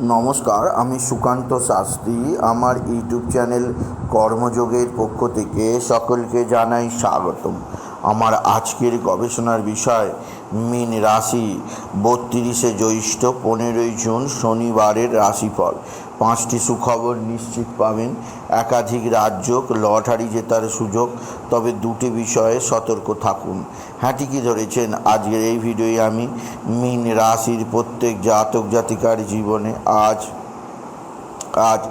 নমস্কার, আমি সুকান্ত শাস্ত্রী। আমার ইউটিউব চ্যানেল কর্মযোগের পক্ষ থেকে সকলকে জানাই স্বাগতম। আমার আজকের গবেষণার বিষয়, মিন রাশি। বত্রিশে জ্যৈষ্ঠ, পনেরোই জুন, শনিবারের রাশিফল। পাঁচটি সুখবর নিশ্চিত পাবেন। একাধিক রাজ্য লটারি জেতার সুযোগ, তবে দুটি বিষয়ে সতর্ক থাকুন। হ্যাঁ ঠিকই ধরেছেন? আজকের এই ভিডিওয়ে আমি মীন রাশির প্রত্যেক জাতক জাতিকার জীবনে আজ আজ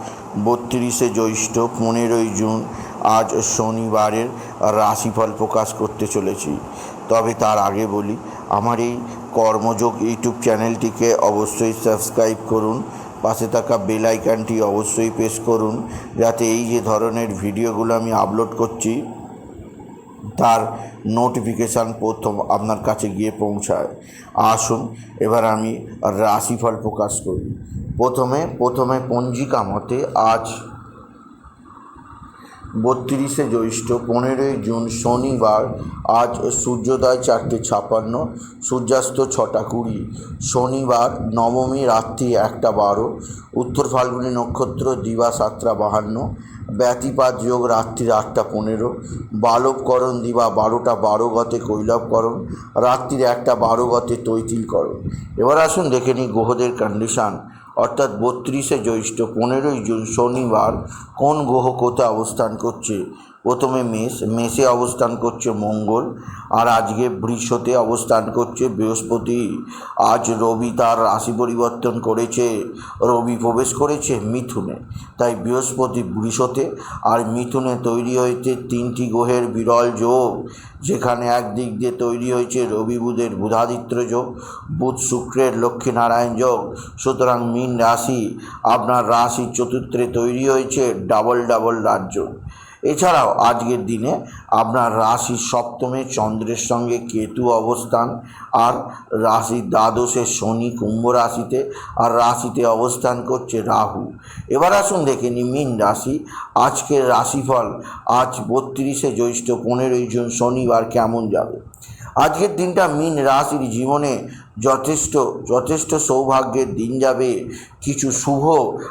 বত্রিশে জ্যৈষ্ঠ পনেরোই জুন, আজ শনিবারের রাশিফল প্রকাশ করতে চলেছি। তবে তার আগে বলি, আমার এই কর্মযোগ ইউটিউব চ্যানেলটিকে অবশ্যই সাবস্ক্রাইব করুন। পাশে থাকা বেল আইকনটি অবশ্যই প্রেস করুন, যাতে এই যে ধরনের ভিডিওগুলো আমি আপলোড করছি, তার নোটিফিকেশান প্রথম আপনার কাছে গিয়ে পৌঁছায়। আসুন, এবার আমি রাশিফল প্রকাশ করি। প্রথমে প্রথমে পঞ্জিকা মতে আজ বত্রিশে জ্যৈষ্ঠ, পনেরোই জুন শনিবার, আজ সূর্যোদয় চারটে ছাপান্ন, সূর্যাস্ত ছটা কুড়ি। শনিবার নবমী রাত্রি একটা বারো, উত্তর ফাল্গুনী নক্ষত্র দিবা সাতটা বাহান্ন, ব্যতিপাত যোগ রাত্রি আটটা পনেরো, বালবকরণ দিবা বারোটা বারো গতে কৈলবকরণ, রাত্রির একটা বারো গতে তৈতিলকরণ। এবার আসুন দেখে নিই গ্রহদের কন্ডিশান অর্থাৎ বত্রিশে জ্যৈষ্ঠ পনেরোই জুন শনিবার কোন গ্রহ কোথায় অবস্থান করছে? প্রথমে মেষ, মেষে অবস্থান করছে মঙ্গল, আর আজকে বৃষতে অবস্থান করছে বৃহস্পতি। আজ রবি তার রাশি পরিবর্তন করেছে, রবি প্রবেশ করেছে মিথুনে। তাই বৃহস্পতি বৃষতে, আর মিথুনে তৈরি হয়েছে তিনটি গ্রহের বিরল যোগ, যেখানে একদিক দিয়ে তৈরি হয়েছে রবি বুধের বুধাদিত্য যোগ, বুধ শুক্রের লক্ষ্মীনারায়ণ যোগ। সুতরাং মীন রাশি, আপনার রাশির চতুর্থে তৈরি হয়েছে ডাবল ডাবল রাজ্য। এছাড়াও আজকের দিনে আপনার রাশির সপ্তমে চন্দ্রের সঙ্গে কেতু অবস্থান, আর রাশির দ্বাদশে শনি কুম্ভ রাশিতে, আর রাশিতে অবস্থান করছে রাহু। এবার আসুন দেখে নি মীন রাশি, আজকের রাশিফল আজ বত্রিশে জ্যৈষ্ঠ পনেরোই জুন শনিবার কেমন যাবে? আজকের দিনটা মীন রাশির জীবনে যথেষ্ট যথেষ্ট সৌভাগ্যের দিন যাবে। কিছু শুভ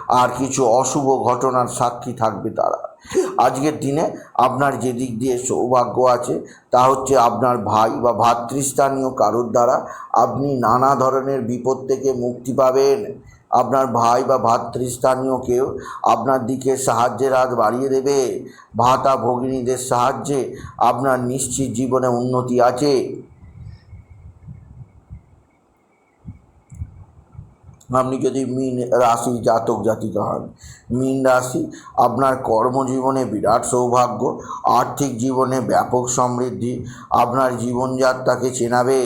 আর কিছু অশুভ ঘটনার সাক্ষী থাকবে তারা। আজকের দিনে আপনার যে দিক দিয়ে সৌভাগ্য আছে, তা হচ্ছে আপনার ভাই বা ভাতৃস্থানীয় কারোর দ্বারা আপনি নানা ধরনের বিপদ থেকে মুক্তি পাবেন। আপনার ভাই বা ভাতৃস্থানীয় কেউ আপনার দিকে সাহায্যের হাত বাড়িয়ে দেবে। ভাতা ভগিনীদের সাহায্যে আপনার নিশ্চিত জীবনে উন্নতি আছে। আপনি যদি মিন রাশি, জাতক, জাতিকা হন, মিন রাশি আপনার কর্মজীবনে বিরাট সৌভাগ্য, আর্থিক জীবনে ব্যাপক সমৃদ্ধি, আপনার জীবনযাত্রাকে চেনাবে,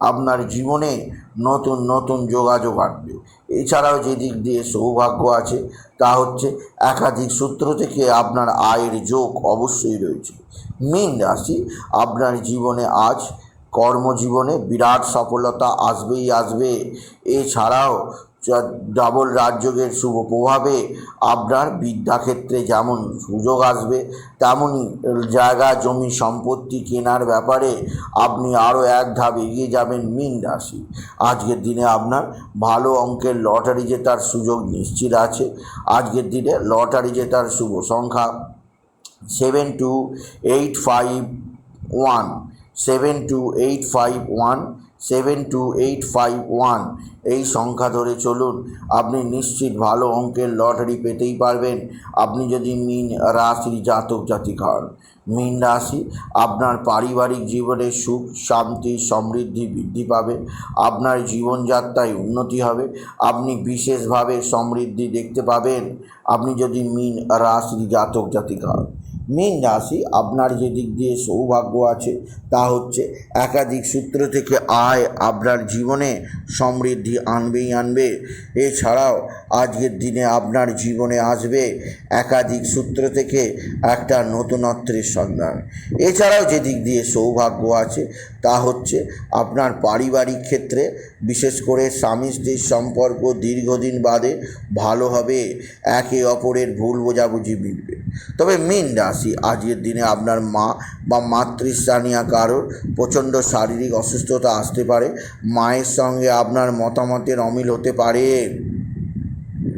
আপনার জীবনে নতুন নতুন যোগাযোগ আনবে। এছাড়াও যে দিক দিয়ে সৌভাগ্য আছে, তা হচ্ছে একাধিক সূত্র থেকে আপনার আয়ের যোগ অবশ্যই রয়েছে। মীন রাশি আপনার জীবনে আজ কর্মজীবনে বিরাট সফলতা আসবেই আসবে। এছাড়াও ডাবল রাজযোগের শুভ প্রভাবে আপনার বিদ্যাক্ষেত্রে যেমন সুযোগ আসবে তেমনই জায়গা, জমি, সম্পত্তি কেনার ব্যাপারে আপনি আরও এক ধাপ এগিয়ে যাবেন মিন রাশি। আজকের দিনে আপনার ভালো অঙ্কের লটারি জেতার সুযোগ নিশ্চিত আছে। আজকের দিনে লটারি জেতার শুভ সংখ্যা seven two eight five one. Seven two eight five one seven two eight five one এই সংখ্যা ধরে চলুন। আপনি নিশ্চিত ভালো অঙ্কের লটারি পেতেই পারবেন। আপনি যদি মিন রাশির জাতক জাতিক হন মিন রাশি, আপনার পারিবারিক জীবনে সুখ, শান্তি, সমৃদ্ধি বৃদ্ধি পাবে। আপনার জীবনযাত্রায় উন্নতি হবে। আপনি বিশেষভাবে সমৃদ্ধি দেখতে পাবেন। আপনি যদি মিন রাশির জাতক জাতিক হন মীন রাশি, আপনার যে দিক দিয়ে সৌভাগ্য আছে, তা হচ্ছে একাধিক সূত্র থেকে আয় আপনার জীবনে সমৃদ্ধি আনবেই আনবে। এছাড়াও আজকের দিনে আপনার জীবনে আসবে একাধিক সূত্র থেকে একটা নতুনত্বের সন্ধান। এছাড়াও যে দিক দিয়ে সৌভাগ্য আছে, তা হচ্ছে আপনার পারিবারিক ক্ষেত্রে, বিশেষ করে স্বামী স্ত্রীর সম্পর্ক দীর্ঘদিন বাদে ভালো হবে, একে অপরের ভুল বোঝাবুঝি মিলবে তবে মীন রাশি আজকের দিনে আপনার মা বা মাতৃস্থানীয় কারোর প্রচণ্ড শারীরিক অসুস্থতা আসতে পারে। মায়ের সঙ্গে আপনার মতামতের অমিল হতে পারে।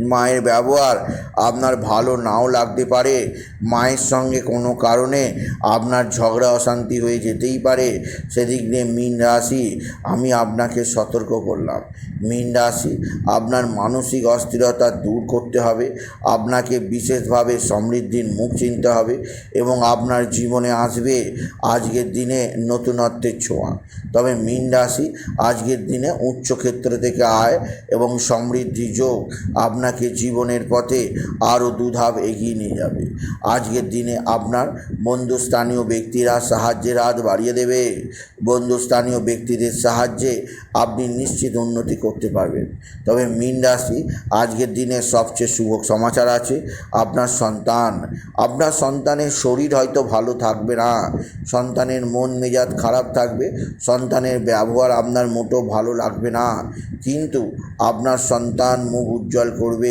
মায়ের ব্যবহার আপনার ভালো নাও লাগতে পারে। মায়ের সঙ্গে কোনো কারণে আপনার ঝগড়া, অশান্তি হয়ে যেতেই পারে। সেদিক দিয়ে মীন রাশি, আমি আপনাকে সতর্ক করলাম। মীন রাশি, আপনার মানসিক অস্থিরতা দূর করতে হবে। আপনাকে বিশেষভাবে সমৃদ্ধির মুখ চিনতে হবে এবং আপনার জীবনে আসবে আজকের দিনে নতুনত্বের ছোঁয়া। তবে মীন রাশি, আজকের দিনে উচ্চ ক্ষেত্র থেকে আয় এবং সমৃদ্ধি যোগ। আপনাকে জীবনের পথে আরও দুধাপ এগিয়ে নিয়ে যাবে। আজকের দিনে আপনার বন্ধুস্থানীয় ব্যক্তিরা সাহায্যের হাত বাড়িয়ে দেবে। বন্ধুস্থানীয় ব্যক্তিদের সাহায্যে আপনি নিশ্চিত উন্নতি করতে পারবেন। তবে মীন রাশি, আজকের দিনে সবচেয়ে শুভ সমাচার আছে আপনার সন্তান। আপনার সন্তানের শরীর হয়তো ভালো থাকবে না। সন্তানের মন মেজাজ খারাপ থাকবে। সন্তানের ব্যবহার আপনার মোটো ভালো লাগবে না। কিন্তু আপনার সন্তান মুখ উজ্জ্বল করবে।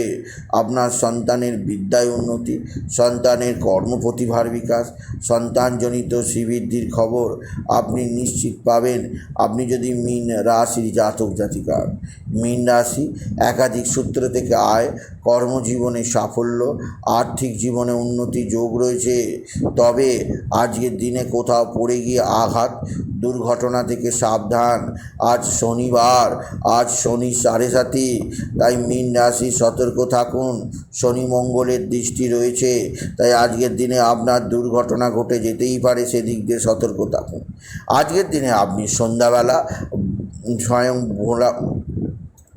আপনার সন্তানের বিদ্যায় উন্নতি, সন্তানের কর্মপ্রতিভার বিকাশ, সন্তানজনিত শ্রীবৃদ্ধির খবর আপনি নিশ্চিত পাবেন। আপনি যদি মীন রাশির জাতক জাতিকার, মীন রাশি একাধিক সূত্র থেকে আয়, কর্মজীবনে সাফল্য, আর্থিক জীবনে উন্নতি যোগ রয়েছে। তবে আজকের দিনে কোথাও পড়ে গিয়ে আঘাত, দুর্ঘটনা থেকে সাবধান। আজ শনিবার, আজ শনি সাড়ে সাতি তাই মীন রাশি সতর্ক থাকুন। শনি মঙ্গলের দৃষ্টি রয়েছে, তাই আজকের দিনে আপনার দুর্ঘটনা ঘটে যেতেই পারে, সেদিক দিয়ে সতর্ক থাকুন। আজকের দিনে আপনি সন্ধ্যাবেলা স্বয়ং ভোলা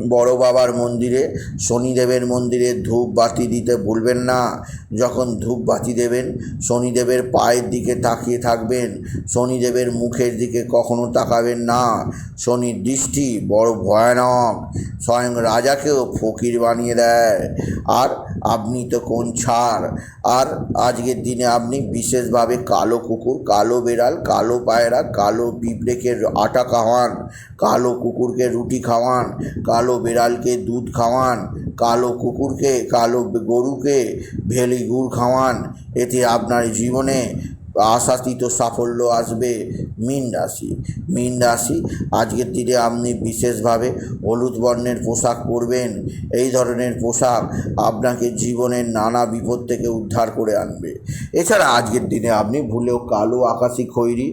বড় বাবার মন্দিরে, শনিদেবের মন্দিরে ধূপ বাতি দিতে ভুলবেন না। যখন ধূপ বাতি দেবেন, শনিদেবের পায়ের দিকে তাকিয়ে থাকবেন। শনিদেবের মুখের দিকে কখনো তাকাবেন না। শনির দৃষ্টি বড় ভয়ানক। স্বয়ং রাজাকেও ফকির বানিয়ে দেয়। আর আপনি তো কোন ছাড়। আর আজকের দিনে আপনি বিশেষভাবে কালো কুকুর, কালো বেড়াল, কালো পায়রা, কালো পিঁপড়েকে আটা খাওয়ান, কালো কুকুরকে রুটি খাওয়ান, কালো বেড়ালকে দুধ খাওয়ান, কালো কুকুরকে, কালো গরুকে ভেলি গুড় খাওয়ান, এতে আপনার জীবনে আশাতীত সাফল্য আসবে। মীন রাশি মীন রাশি, আজকের দিনে আপনি বিশেষভাবে হলুদ বর্ণের পোশাক পরবেন। এই ধরনের পোশাক আপনাকে জীবনের নানা বিপদ থেকে উদ্ধার করে আনবে। এছাড়া আজকের দিনে আপনি ভুলেও কালো আকাশি খৈরি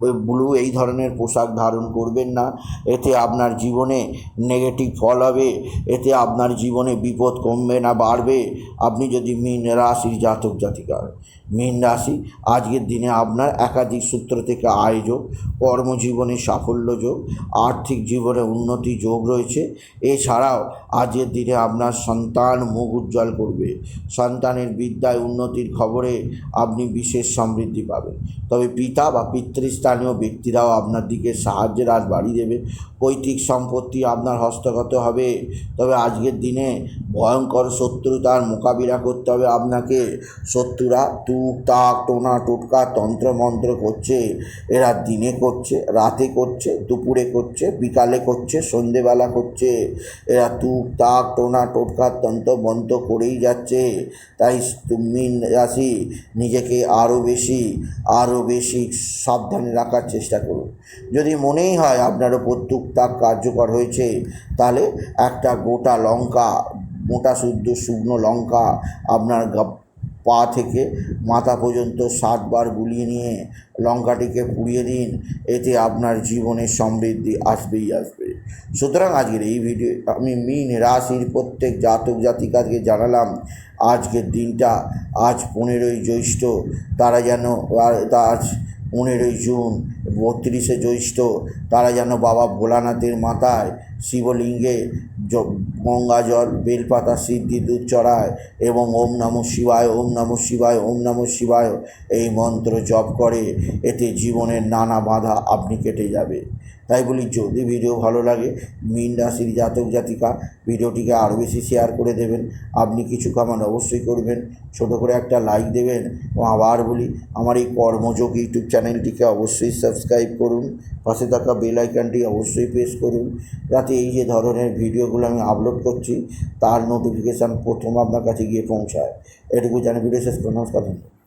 ব্লু এই ধরনের পোশাক ধারণ করবেন না। এতে আপনার জীবনে নেগেটিভ ফল হবে, এতে আপনার জীবনে বিপদ কমবে না, বাড়বে। আপনি যদি মীন রাশির জাতক জাতিকার মীন রাশি, আজকের দিনে আপনার একাধিক সূত্র থেকে আয় যোগ, কর্মজীবনে সাফল্য যোগ, আর্থিক জীবনে উন্নতি যোগ রয়েছে। এছাড়াও আজকের দিনে আপনার সন্তান মুখ উজ্জ্বল করবে। সন্তানের বিদ্যায় উন্নতির খবরে আপনি বিশেষ সমৃদ্ধি পাবেন। তবে পিতা বা পিতৃস্থানীয় ব্যক্তিরাও আপনার দিকে সাহায্যের হাত বাড়িয়ে দেবে। পৈতৃক সম্পত্তি আপনার হস্তগত হবে। তবে আজকের দিনে ভয়ঙ্কর শত্রুতার মোকাবিলা করতে হবে আপনাকে। শত্রুরা তুক, তাক, টোনা, টোটকা তন্ত্রমন্ত্র করছে। এরা দিনে করছে, রাতে করছে, দুপুরে করছে, বিকালে করছে, সন্ধেবেলা করছে। এরা তুক, তাক, টোনা, টোটকা, তন্ত্র মন্ত্র করেই যাচ্ছে। তাই মিন রাশি নিজেকে আরও বেশি আরও বেশি সাবধানে রাখার চেষ্টা করুন। যদি মনেই হয় আপনার ওপর টুকটাক কার্যকর হয়েছে, তাহলে একটা গোটা লঙ্কা, মোটা শুদ্ধ শুকনো লঙ্কা আপনার পা থেকে মাথা পর্যন্ত সাতবার গুলিয়ে নিয়ে লঙ্কাটিকে পুড়িয়ে দিন, এতে আপনার জীবনের সমৃদ্ধি আসবেই আসবে। সুতরাং আজকের এই ভিডিও, আমি মিন রাশির প্রত্যেক জাতক জাতিকাকে জানালাম, আজকের দিনটা আজ পনেরোই জ্যৈষ্ঠ, তারা যেন আজ পনেরোই জুন, বত্রিশে জ্যৈষ্ঠ, তারা যেন বাবা ভোলানাথের মাথায় শিবলিঙ্গে গঙ্গা জল, বেলপাতা সিদ্ধি দুধ চড়ায় এবং ওম নমঃ শিবায়, ওম নমঃ শিবায়, ওম নমঃ শিবায় এই মন্ত্র জপ করে, এতে জীবনের নানা বাধা আপনি কেটে যাবে। তাই বলি, যদি ভিডিও ভালো লাগে, মিন রাশির জাতক জাতিকা ভিডিওটিকে আরও বেশি শেয়ার করে দেবেন। আপনি কিছু কামান অবশ্যই করবেন। ছোট করে একটা লাইক দেবেন। ও আবার বলি, আমার এই কর্মযোগ ইউটিউব চ্যানেলটিকে অবশ্যই সাবস্ক্রাইব করুন। পাশে থাকা বেল আইকনটি অবশ্যই প্রেস করুন। যাতে এই যে ধরনের ভিডিওগুলো আমি আপলোড করছি, তার নোটিফিকেশান প্রথম আপনার কাছে গিয়ে পৌঁছায়। এটুকু জানি ভিডিও শেষ করে নমস্কার ধন্যবাদ